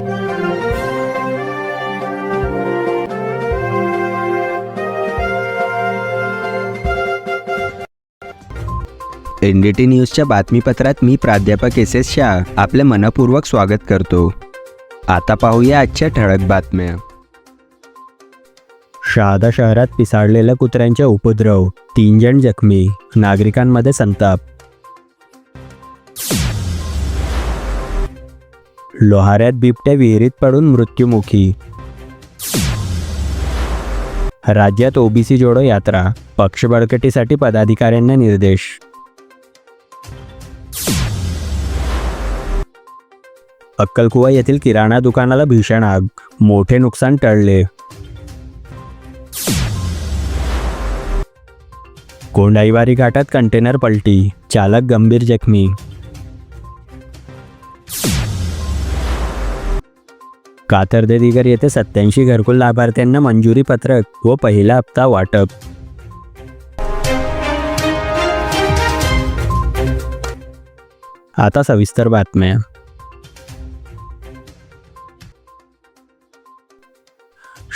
N D T न्यूजच्या बातमीपत्रात मी प्राध्यापक S S Shah आपले मनपूर्वक स्वागत करतो. आता पाहूया आजच्या ठळक बातम्या. शहादा शहरात पिसाळलेल्या कुत्र्यांचे उपद्रव तीन जण जखमी नागरिकांमध्ये संताप. लोहाऱ्यात बिबट्या विहिरीत पडून मृत्युमुखी. राज्यात ओबीसी जोडो यात्रा पक्ष बळकटीसाठी पदाधिकाऱ्यांना निर्देश. अक्कलकुवा येथील किराणा दुकानाला भीषण आग मोठे नुकसान टळले. कोंडाईवारी घाटात कंटेनर पलटी चालक गंभीर जखमी. कातर्देदिगर येथे सत्याऐंशी घरकुल लाभार्थ्यांना मंजुरी पत्रक व पहिला हप्ता वाटप. आता सविस्तर बातम्या.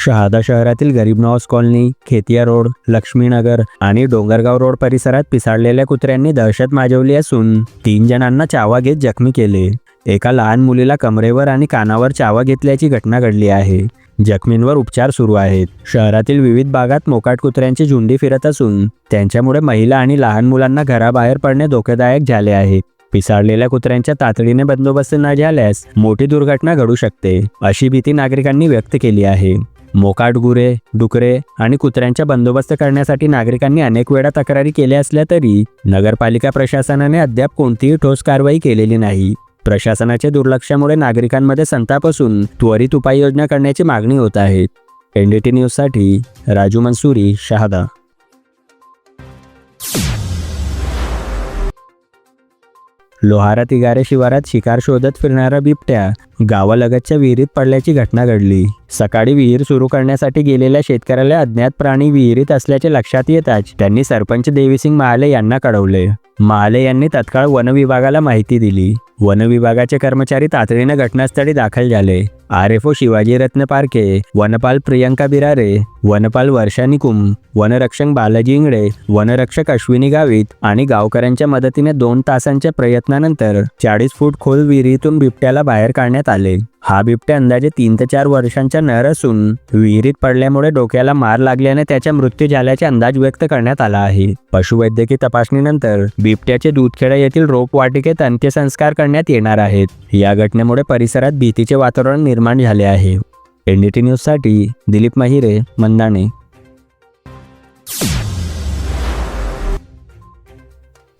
शहादा शहरातील गरीब नवाज कॉलनी खेतिया रोड लक्ष्मीनगर आणि डोंगरगाव रोड परिसरात पिसाळलेल्या कुत्र्यांनी दहशत माजवली असून तीन जणांना चावा घेत जखमी केले. एका लहान मुलीला कमरेवर आणि कानावर चावा घेतल्याची घटना घडली आहे. जखमींवर उपचार सुरू आहेत. शहरातील विविध भागात मोकाट कुत्र्यांची झुंडी फिरत असून त्यांच्यामुळे महिला आणि लहान मुलांना घराबाहेर पडणे धोकेदायक झाले आहे. पिसाळलेल्या कुत्र्यांच्या तातडीने बंदोबस्त न झाल्यास मोठी दुर्घटना घडू शकते अशी भीती नागरिकांनी व्यक्त केली आहे. मोकाट गुरे डुकरे आणि कुत्र्यांचा बंदोबस्त करण्यासाठी नागरिकांनी अनेक वेळा तक्रारी केल्या असल्या तरी नगरपालिका प्रशासनाने अद्याप कोणतीही ठोस कारवाई केलेली नाही. प्रशासनाच्या दुर्लक्षामुळे नागरिकांमध्ये संताप असून त्वरित उपाययोजना करण्याची मागणी होत आहे. एनडीटी न्यूजसाठी राजू मंसुरी शहादा. लोहारा तिगारे शिवारात शिकार शोधत फिरणारा बिबट्या गावालगतच्या विहिरीत पडल्याची घटना घडली. सकाळी विहीर सुरू करण्यासाठी गेलेल्या शेतकऱ्याला अज्ञात प्राणी विहिरीत असल्याचे लक्षात येताच त्यांनी सरपंच देवीसिंग महाले यांना कळवले. महाले यांनी तत्काळ वनविभागाला माहिती दिली. वनविभागाचे कर्मचारी तातडीनं घटनास्थळी दाखल झाले. आर एफ ओ शिवाजी रत्न पारखे वनपाल प्रियंका बिरारे वनपाल वर्षा निकुम वनरक्षक बालाजी इंगडे वनरक्षक अश्विनी गावित आणि गावकऱ्यांच्या मदतीने दोन तासांच्या प्रयत्नानंतर चाळीस फूट खोल विहिरीतून बिबट्याला बाहेर काढण्यात आले. हा बिबट्या अंदाजे तीन ते चार वर्षांचा नर असून विहिरीत पडल्यामुळे डोक्याला मार लागल्याने त्याचा मृत्यू झाल्याचा अंदाज व्यक्त करण्यात आला आहे. पशुवैद्यकीय तपासणीनंतर बिबट्याचे दूधखेडा येथील रोपवाटिकेत अंत्यसंस्कार करण्यात येणार आहेत. या घटनेमुळे परिसरात भीतीचे वातावरण निर्माण झाले आहे. एनडीटी न्यूजसाठी दिलीप महिरे मंदाणे.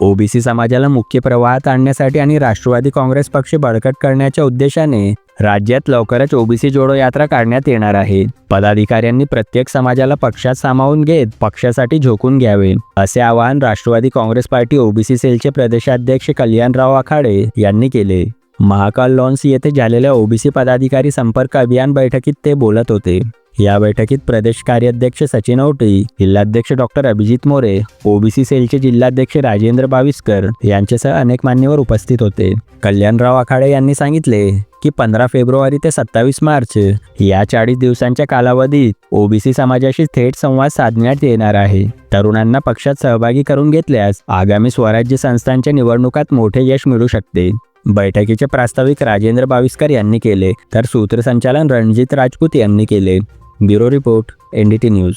ओबीसी समाजाला मुख्य प्रवाहात आणण्यासाठी आणि राष्ट्रवादी काँग्रेस पक्ष बळकट करण्याच्या उद्देशाने राज्यात लवकरच ओबीसी जोडो यात्रा काढण्यात येणार आहे. पदाधिकाऱ्यांनी प्रत्येक समाजाला पक्षात सामावून घेत पक्षासाठी झोकून घ्यावे असे आवाहन राष्ट्रवादी काँग्रेस पार्टी ओबीसी सेलचे प्रदेशाध्यक्ष कल्याणराव आखाडे यांनी केले. महाकाल लॉन्स येथे झालेल्या ओबीसी पदाधिकारी संपर्क अभियान बैठकीत ते बोलत होते. या बैठकीत प्रदेश कार्याध्यक्ष सचिन औटी जिल्हाध्यक्ष डॉक्टर अभिजित मोरे ओबीसी सेलचे जिल्हाध्यक्ष राजेंद्र बाविस्कर यांच्यासह अनेक मान्यवर उपस्थित होते. कल्याणराव आखाडे यांनी सांगितले की पंधरा फेब्रुवारी ते सत्तावीस मार्च या चाळीस दिवसांच्या कालावधीत ओबीसी समाजाशी थेट संवाद साधण्यात येणार आहे. तरुणांना पक्षात सहभागी करून घेतल्यास आगामी स्वराज्य संस्थांच्या निवडणुकात मोठे यश मिळू शकते. बैठकीचे प्रास्ताविक राजेंद्र बाविस्कर यांनी केले तर सूत्रसंचालन रणजित राजपूत यांनी केले. Bureau report NDT news.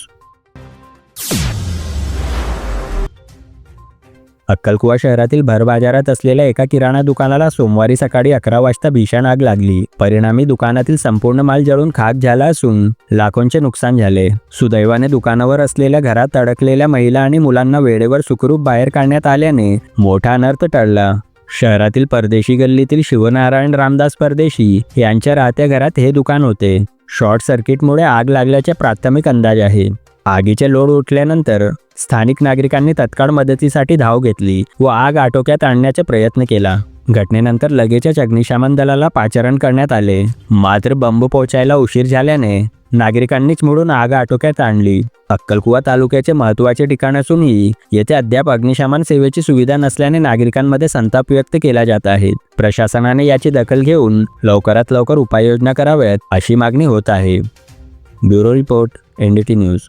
अक्कलकुवा शहरातील भर बाजारात असलेल्या एका किराणा दुकानाला सोमवारी सकाळी अकरा वाजता भीषण आग लागली. परिणामी दुकानातील संपूर्ण माल जळून खाक झाला असून लाखोंचे नुकसान झाले. सुदैवाने दुकानावर असलेल्या घरात अडकलेल्या महिला आणि मुलांना वेळेवर सुखरूप बाहेर काढण्यात आल्याने मोठा अनर्थ टळला. शहरातील परदेशी गल्लीतील शिवनारायण रामदास परदेशी यांच्या राहत्या घरात हे दुकान होते. शॉर्ट सर्किटमुळे आग लागल्याचे प्राथमिक अंदाज आहे. आगीचे लोड उठल्यानंतर स्थानिक नागरिकांनी तत्काळ मदतीसाठी धाव घेतली व आग आटोक्यात आणण्याचा प्रयत्न केला. घटनेनंतर लगेचच अग्निशमन दलाला पाचारण करण्यात आले. मात्र बंब पोचायला उशीर झाल्याने नागरिकांनीच मिळून आग आटोक्यात आणली. अक्कलकुवा तालुक्याचे महत्त्वाचे ठिकाण असूनही येथे अद्याप अग्निशमन सेवेची सुविधा नसल्याने नागरिकांमध्ये संताप व्यक्त केला जात आहे. प्रशासनाने याची दखल घेऊन लवकरात लवकर उपाययोजना कराव्यात अशी मागणी होत आहे. Bureau report NDT news.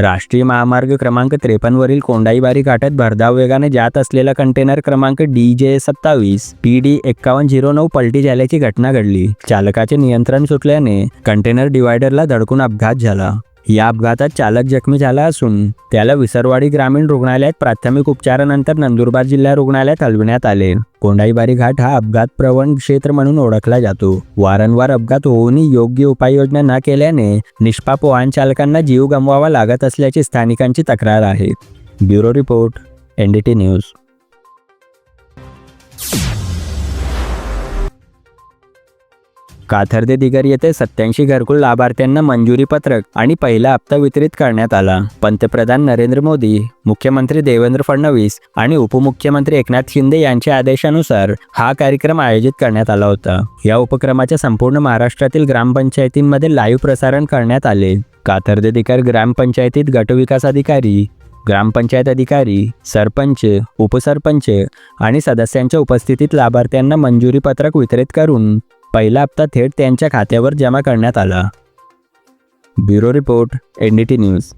राष्ट्रीय महामार्ग क्रमांक त्रेपन्नवरील कोंडाईबारी घाटात भरधाव वेगाने जात असलेला कंटेनर क्रमांक डी जे सत्तावीस पी डी एक्कावन्न झिरो नऊ पलटी झाल्याची घटना घडली. चालकाचे नियंत्रण सुटल्याने कंटेनर डिवायडरला धडकून अपघात झाला. या अपघातात चालक जखमी झाला असून त्याला विसरवाडी ग्रामीण रुग्णालयात प्राथमिक उपचारानंतर नंदुरबार जिल्हा रुग्णालयात हलविण्यात आले. कोंडाईबारी घाट हा अपघात प्रवण क्षेत्र म्हणून ओळखला जातो. वारंवार अपघात होऊनही योग्य उपाययोजना न केल्याने निष्पाप वाहन चालकांना जीव गमवावा लागत असल्याची स्थानिकांची तक्रार आहे. Bureau report NDT news. Katharde Digar येथे सत्याऐंशी घरकुल लाभार्थ्यांना मंजुरी पत्रक आणि पहिला हप्ता वितरित करण्यात आला. पंतप्रधान नरेंद्र मोदी मुख्यमंत्री देवेंद्र फडणवीस आणि उपमुख्यमंत्री एकनाथ शिंदे यांच्या आदेशानुसार हा कार्यक्रम आयोजित करण्यात आला होता. या उपक्रमाच्या संपूर्ण महाराष्ट्रातील ग्रामपंचायतींमध्ये लाईव्ह प्रसारण करण्यात आले. काथर्दे दिगर ग्रामपंचायतीत गटविकास अधिकारी ग्रामपंचायत अधिकारी सरपंच उपसरपंच आणि सदस्यांच्या उपस्थितीत लाभार्थ्यांना मंजुरी पत्रक वितरित करून पहिला हप्ता थेट त्यांच्या खात्यावर जमा करण्यात आला. Bureau report N D T news.